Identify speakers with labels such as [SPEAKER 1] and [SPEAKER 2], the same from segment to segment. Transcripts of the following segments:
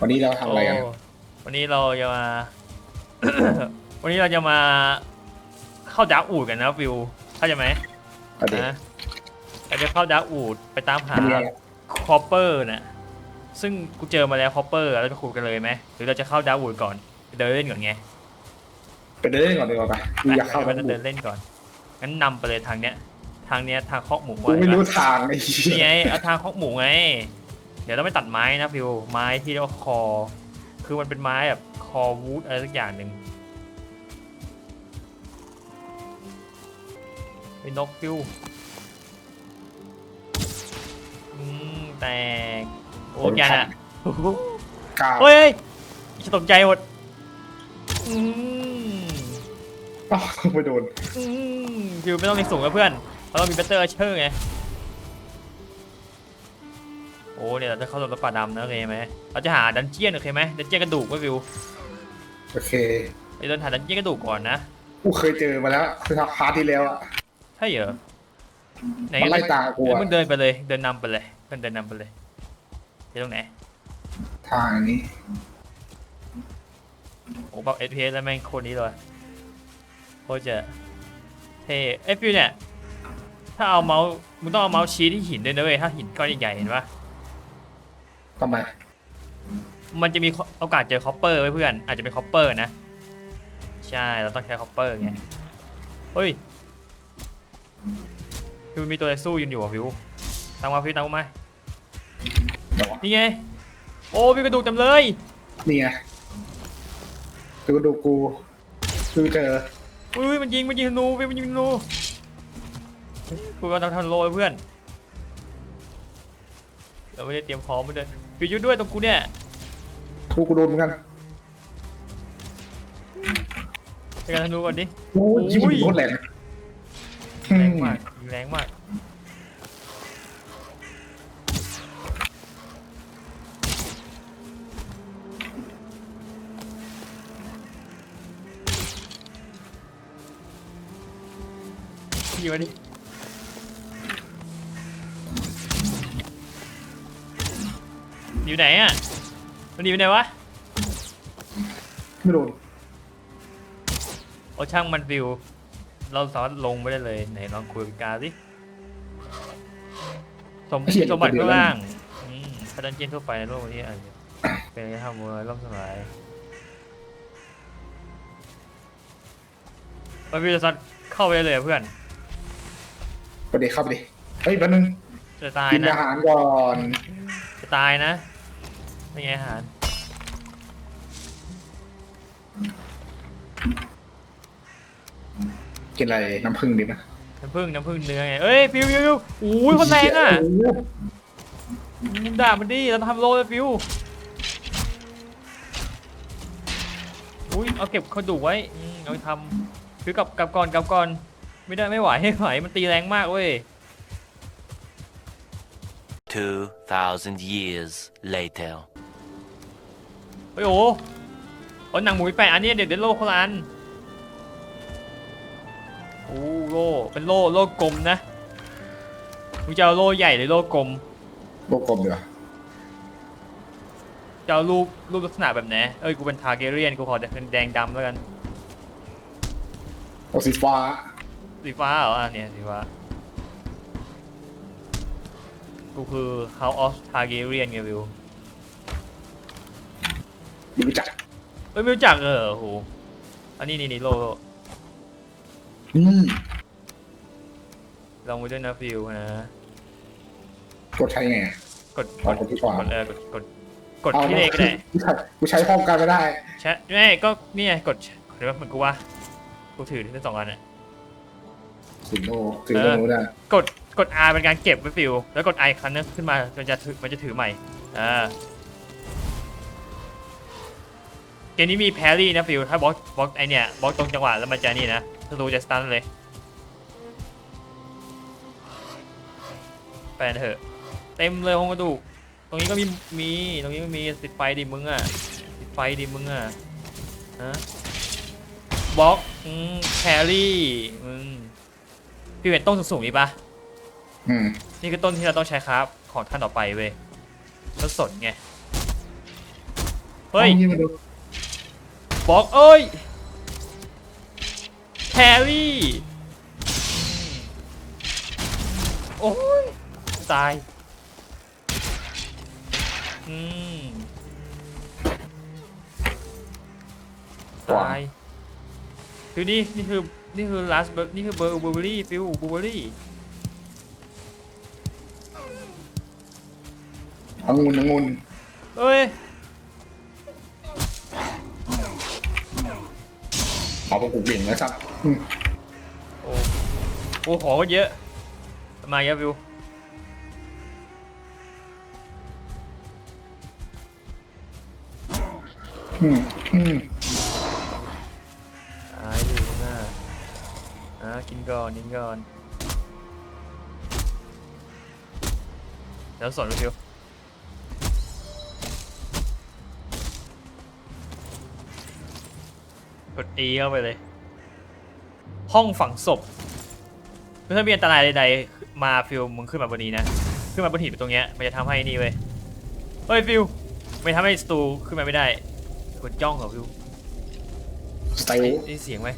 [SPEAKER 1] วันนี้เราทำอะไรกัน
[SPEAKER 2] โวันนี้เราจะมา วันนี้เราจะมาเข้าดาร์กอูดกันนะฟิวเข้าใจไหม
[SPEAKER 1] ประเด็น
[SPEAKER 2] นะเราจะเข้าดาร์กอูดไปตามหา
[SPEAKER 1] มันมีอะไร
[SPEAKER 2] คอปเปอร์น่ะซึ่งกูเจอมาแล้วคอปเปอร์เราจะขุดกันเลยไหมหรือเราจะเข้าดาร์กอูดก่อนไปเดินเล่นก่อนไง
[SPEAKER 1] ไปเดินเล่นก่อนดีกว่าไปกูอยากเข้า
[SPEAKER 2] ไป
[SPEAKER 1] แล้ว
[SPEAKER 2] เดินเล่นก่อนงั้นนำไปเลยทางเนี้ย ทางเนี้ยทางเคาะหมู
[SPEAKER 1] กูไม่รู้
[SPEAKER 2] ว้
[SPEAKER 1] ทางไอ้
[SPEAKER 2] นี่
[SPEAKER 1] เหี้ย
[SPEAKER 2] ไงเอาทางเคาะหมูไงเดี๋ยวเราไม่ตัดไม้นะฟิวไม้ที่เรียกว่าคอ คือมันเป็นไม้แบบคอวูดอะไรสักอย่างหนึ่งเป็นนกฟิวอืมแตกโอ้ยานอะ
[SPEAKER 1] กาว
[SPEAKER 2] เฮ้ยฉันตกใจหมดอืม
[SPEAKER 1] อ้าวไปโดน
[SPEAKER 2] อืมฟิวไม่ต้องเรียนสูงกับเพื่อนเราต้องมีเบเตอร์เชอร์ไงโอ้ เนี่ยเราจะเข้าสู่รถป่าดำนะโอเคไหมเราจะหาดันเจียนโอเคไหมดันเจียนกระดูกไว้ฟิว
[SPEAKER 1] โอเค
[SPEAKER 2] ไปเดินหาดันเจียนกระดูกก่อนนะ
[SPEAKER 1] กูเคยเจอมาแล้วคือพาร์ทที่แล้วอะ
[SPEAKER 2] ใช่เหรอไหน
[SPEAKER 1] มันไล่ตามกูอะ
[SPEAKER 2] มึงเดินไปเลย เดินนำไปเลยเพื่อนเดินนำไปเลยที่ตรงไหน
[SPEAKER 1] ทางอันนี้
[SPEAKER 2] โอ้บอกเอพีแล้วแม่งโคตรนี้เลยโคตรจะเท่เอ้ยฟิวเนี่ยถ้าเอาเมาส์มึงต้องเอาเมาส์ชี้ที่หินด้วยนะเว้ยถ้าหินก้อนใหญ่ๆเห็นปะ
[SPEAKER 1] ทำไม
[SPEAKER 2] มันจะมีโอกาสเจอคอปเปอร์ไว้เพื่อน อาจจะเป็นคอปเปอร์นะ ใช่ เราต้องใช้คอปเปอร์ไง เฮ้ยคือมีตัวอะไรสู้ยืนอยู่อะฟิวตามมาฟิวตามมา
[SPEAKER 1] เดี๋ยววะ
[SPEAKER 2] นี่ไง โอ้มีกระดูกเต็มเลย
[SPEAKER 1] นี่ไงดูดูกูคือเจอ
[SPEAKER 2] อุ้ยมันยิงมันยิงธนูฟิวมันยิงธนูกูกำลังทำโรยเพื่อน เราไม่ได้เตรียมพร้อมมาเลย ฟิวอยุ่ด้วยตรงกูเนี่ย
[SPEAKER 1] ทูกูโดนเหมือนกัน
[SPEAKER 2] ไปกันธนูก่อนดิ
[SPEAKER 1] โอ้ยยิง
[SPEAKER 2] อุ้ย
[SPEAKER 1] โคตรแรง
[SPEAKER 2] แรงมากยิงแรงมากอยู่ดิ อยู่ไหนอะมันอยู่ไหนวะ
[SPEAKER 1] ไม่โดน
[SPEAKER 2] โอ้ช่างมันฟิว เราสามารถลงไม่ได้เลยไหนลองคุยกับกาสิสมสมบัติข้างล่างอืมพดันเจียนทั่วไปในโลกนี้อาจจะเป็นอะไรที่ทำเวอร์ล่มสลายมันฟิวจะซัดเข้าไปได้เลยอะเพื่อน
[SPEAKER 1] ไปเดี๋ยวเข้าไปดิเฮ้ยแป๊บนึง
[SPEAKER 2] จะตาย
[SPEAKER 1] กิน
[SPEAKER 2] นะ
[SPEAKER 1] อาหารก่อน
[SPEAKER 2] จะตายนะ ไม่ไงอาหาร
[SPEAKER 1] กินอะไรน้ำผึ้งดีไหม
[SPEAKER 2] น้ำผึ้งน้ำผึ้งเนื้อไง เอ้ยฟิวฟิวฟิวโอ้ยคนแรงอะ
[SPEAKER 1] โโห
[SPEAKER 2] มึงด่ามันดิเราทำโลเลยฟิวอุ้ยเอาเก็บกระดูกไว้อืมเอาไปทำฟิวกลับกลับก่อนกลับก่อน ไม่ได้ไม่ไหวไม่ไหวมันตีแรงมากเว้ย
[SPEAKER 3] 2,000 years later.
[SPEAKER 2] เฮ้ยโอ้โหเอาหนังหมูไปแปะอันนี้เดี๋ยวเดี๋ยวโล่คนละอันโอ้โล่เป็นโล่โล่กลมนะมึงจะเอาโล่ใหญ่หรือโล่กลม
[SPEAKER 1] โลกกลมเดี๋ยวา
[SPEAKER 2] จะเอารูปรูปลักษณะแบบไหนเอ้ยกูเป็นทาร์เกเรียนกูขอเป็นแดงดำแล้วกัน
[SPEAKER 1] เอาสีฟ้า
[SPEAKER 2] สีฟ้าเหรออะเนี่ยสีฟ้ากูคือ House of Targaryen ไงวิว
[SPEAKER 1] ไม่รู้จัก
[SPEAKER 2] เอ้ยไม่รู้จักเออโอ้โหอันนี้นี่นี่โลโล
[SPEAKER 1] อืม
[SPEAKER 2] ลองไปด้วยนะฟิวนะ
[SPEAKER 1] กดใช้ไง
[SPEAKER 2] กด
[SPEAKER 1] อ๋อกดที่ขวา ก
[SPEAKER 2] ดเออกดกดกดที่เลขก็ได้
[SPEAKER 1] กูใช้กูใช้พร้อมกันไม่ได้
[SPEAKER 2] ใช่ไม่ก็นี่ไงกดเดี๋ยวเหมือนกูว่ากูถือทั้งสองอันอะ
[SPEAKER 1] สิงโนถือตรงนู้นนะ
[SPEAKER 2] กดกด R เป็นการเก็บไว้ฟิวแล้วกด I ครั้งนึงขึ้นมามันจะถือมันจะถือใหม่อ่า มนี้มีแพรี่นะฟิวถ้าบล็อกบล็อกไอเนี่ยบล็อกตรงจังหวะแล้วมันจะนี่นะธนูจะสตันเลยแปลนเถอะ เต็มเลยโครงกระดูกตรงนี้ก็มีมีตรงนี้ก็มีติดไฟดิมึงอะติดไฟดิมึงอะฮะบล็อกอืมแพรี่มึงพี่เห็นต้นสูงๆนี่ปะ
[SPEAKER 1] อืม
[SPEAKER 2] นี่คือต้นที่เราต้องใช้ครับของท่านต่อไปเว้ยแล้วสดไง เฮ้ย
[SPEAKER 1] อางี้มาดู
[SPEAKER 2] บอกเอ้ยแฮร์รี่ โอ้ย ตาย อืม ตายคือนี่นี่คือ นี่คือลาสเบอร์นี่คือเบอร์บูเบอรี่ฟิวบูเบอรี่
[SPEAKER 1] องุ่นองุ่น
[SPEAKER 2] เอ้ย
[SPEAKER 1] เอาไปปลูกเองนะครับอืม
[SPEAKER 2] โอ้โอ้ของก็เยอะ มาเยอะฟิว
[SPEAKER 1] อืมอืม
[SPEAKER 2] ตายดูหน้าอ่ากินก่อนกินก่อน แล้วสอนดูฟิว กด E เข้าไปเลย ห้องฝังศพคือถ้ามีอันตรายใดๆมาฟิวมึงขึ้นมาบนนี้นะ ขึ้นมาบนหินตรงเนี้ยมันจะทำให้นี่เว้ยเฮ้ยฟิวไม่ทำให้สตูขึ้นมาไม่ได้กดจ้องเหรอฟิว
[SPEAKER 1] สไตล์
[SPEAKER 2] ได้เสียงไหม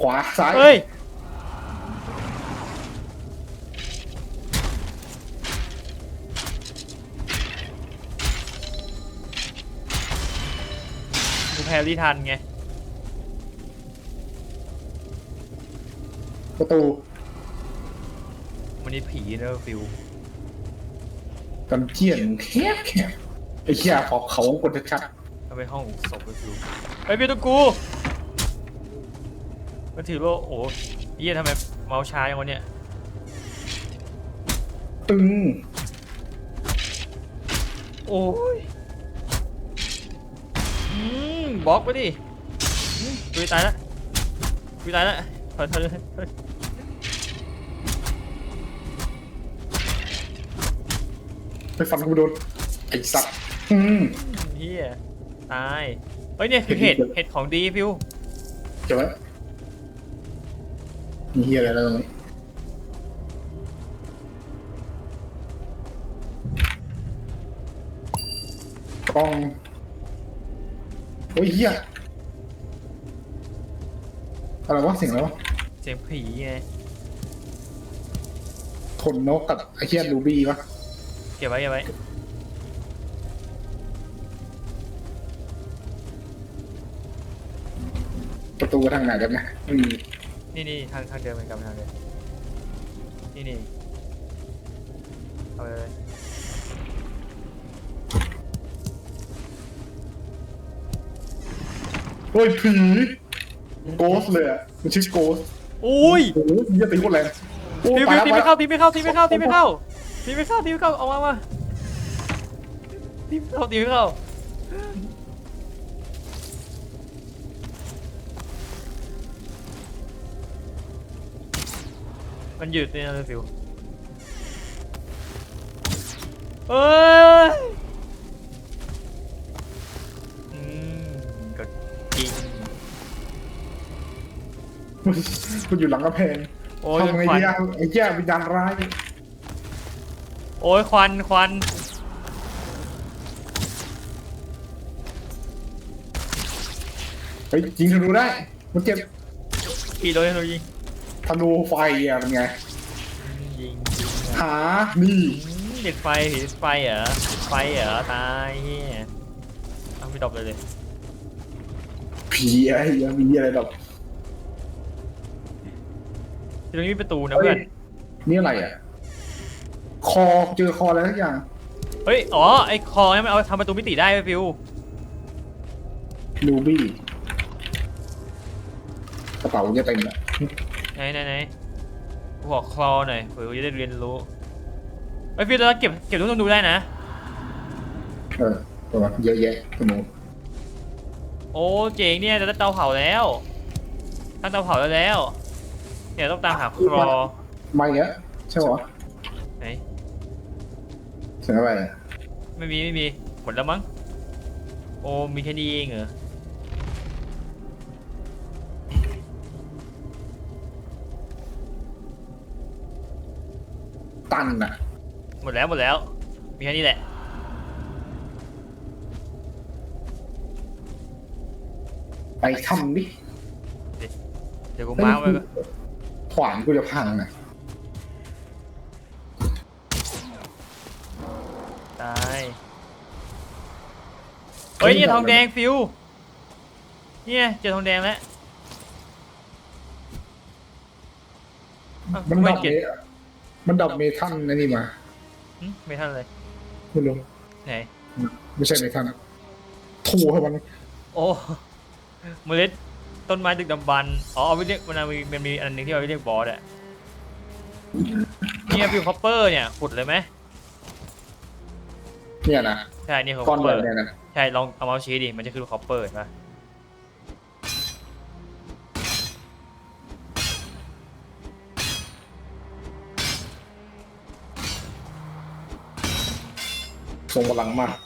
[SPEAKER 1] ขวาซ้าย
[SPEAKER 2] เฮ้ย กูแพรรี่ทันไง
[SPEAKER 1] ประตู
[SPEAKER 2] วันนี้ผีเนอะฟิว
[SPEAKER 1] กันเจียนแคบแคบไอ้เหี้ยขอเขากดชัด
[SPEAKER 2] เอาไปห้องศพไปฟิวไอ้ยพี่ตุ๊กกูมันถือโล่โอ้ยเยี่ยทำไมเมาส์ช้าอย่างวะเนี่ย
[SPEAKER 1] ๆตึง
[SPEAKER 2] โอ้ย อืมบล็อกไปดิอืมตุยตายแล้วตุยตายแล้วถอยถอยถอยถอย
[SPEAKER 1] ไปฟันกูโดนไอ้สัตว์อืม
[SPEAKER 2] เฮียตายเฮ้ยเนี่ยคือเห็ดเห็ดของดีฟิว
[SPEAKER 1] เจอไหมมีเหี้ยอะไรแล้วตรงนี้กล้อง โอ้ยเหี้ยอะไรวะเสียงอะไรวะ
[SPEAKER 2] เสียงผีไง
[SPEAKER 1] ขนนกกับไอ้เหี้ยรูบี้วะ
[SPEAKER 2] เก็บไว้เก็บไว้
[SPEAKER 1] ประตูทางไหนกันนะอืม
[SPEAKER 2] นี่นี่ทางทางเดินเหมือนกันทางเดินนี่นี่เอาไปเลย
[SPEAKER 1] เฮ้ยผีโกสเลยอะมันชื่อโกส
[SPEAKER 2] อุ้ย
[SPEAKER 1] โอ้โหเหี้ยตีโคตรแรงโอ้
[SPEAKER 2] ตี
[SPEAKER 1] ไป
[SPEAKER 2] ไม่
[SPEAKER 1] แล้ว
[SPEAKER 2] เข้า
[SPEAKER 1] ไป
[SPEAKER 2] ตี
[SPEAKER 1] แล้ว
[SPEAKER 2] ไม่เข้าตีไม่เข้าตีไม่เข้าตีไม่เข้าตีไม่เข้าออกมามาตีไม่เข้าตีไม่เข้ามันหยุดเนี่ยนะฟิวเอ้ย
[SPEAKER 1] มันอยู่หลังกระแพง
[SPEAKER 2] โอ้ย
[SPEAKER 1] ทำไง
[SPEAKER 2] ควัน
[SPEAKER 1] ดีอะไอ้เหี้ยวิญญาณร้าย
[SPEAKER 2] โอ้ยควันควัน
[SPEAKER 1] เฮ้ยยิงธนูได้ มันเจ็บ
[SPEAKER 2] ขี่รถให้เรายิง
[SPEAKER 1] ธนูไฟอะเป็นไง
[SPEAKER 2] ยิง
[SPEAKER 1] หา นี่
[SPEAKER 2] อืมเด็ดไฟเห็นไฟเหรอไฟเหรอตายเฮียเอาไม่ตอบเลยเลย
[SPEAKER 1] ผีไอ้เหี้ยังมีอะไรแบบ
[SPEAKER 2] ตรงนี้มีประตูนะเพื่อน
[SPEAKER 1] นี่อะไรอะ คอเจอคออะไรสักอย่าง
[SPEAKER 2] เฮ้ยอ๋อไอ้คอเนี่ยมันเอาทำประตูมิติได้ไหมฟิว
[SPEAKER 1] ลูบี้ กระเป๋าจะเต็มอะ
[SPEAKER 2] ไหนไหนไหนกูขอคลอหน่อยเผื่อกูจะได้เรียนรู้ไอ้ยฟิวเราเก็บเก็บลูกธนูได้นะ
[SPEAKER 1] เออประมาณเยอะแยะธนู
[SPEAKER 2] โอ้เจ๋งเนี่ยจะได้เตาเผาแล้วตั้งเตาเผาแล้วแล้ว เนี่ยต้องตามหาคลอ
[SPEAKER 1] ไม่เงี้ยใช่ปะ
[SPEAKER 2] ไหน
[SPEAKER 1] เสียงอะไรอะ
[SPEAKER 2] ไม่มีไม่มีหมดแล้วมั้งโอ้มีแค่นี้เองเหรอ
[SPEAKER 1] ตันอะ
[SPEAKER 2] หมดแล้วหมดแล้ว มีแค่นี้แหละ
[SPEAKER 1] ไปทำดิ
[SPEAKER 2] เดี๋ยวกูมาร์กไว้ก่อน
[SPEAKER 1] ขวานกูจะพังนะ
[SPEAKER 2] ตายเฮ้ยเนี่ยทองแดงฟิวเนี่ยเจอทองแดงแล้วอ้าว
[SPEAKER 1] มัน
[SPEAKER 2] ไม่
[SPEAKER 1] ดับ
[SPEAKER 2] เก็
[SPEAKER 1] เม
[SPEAKER 2] บ
[SPEAKER 1] มันดับเมทัลนั่นนี่มา
[SPEAKER 2] หึไม่ทันเลย
[SPEAKER 1] ไม่รู้
[SPEAKER 2] ไหน
[SPEAKER 1] ไม่ใช่เมทัลถูให้มัน
[SPEAKER 2] โอ้เมล็ด ต้นไม้ดึกดำบรรพ์อ๋อเอาไปเรียกมันมีมันมีอันหนึงที่เอาไปเรียกบอสอะเนี่ยฟิวคอปเปอร์เนี่ยขุดเลยไหม
[SPEAKER 1] เนี่ยนะ
[SPEAKER 2] ใช่เนี่ยคือค
[SPEAKER 1] ก้อ
[SPEAKER 2] อนป
[SPEAKER 1] แบ
[SPEAKER 2] เปอบร์
[SPEAKER 1] เนี่ยนะ
[SPEAKER 2] ใช่ลองเอาเมาส์ชี้ดิมันจะขึ้นคอปเปอร์เห็นปะ
[SPEAKER 1] ทรงพลังมาก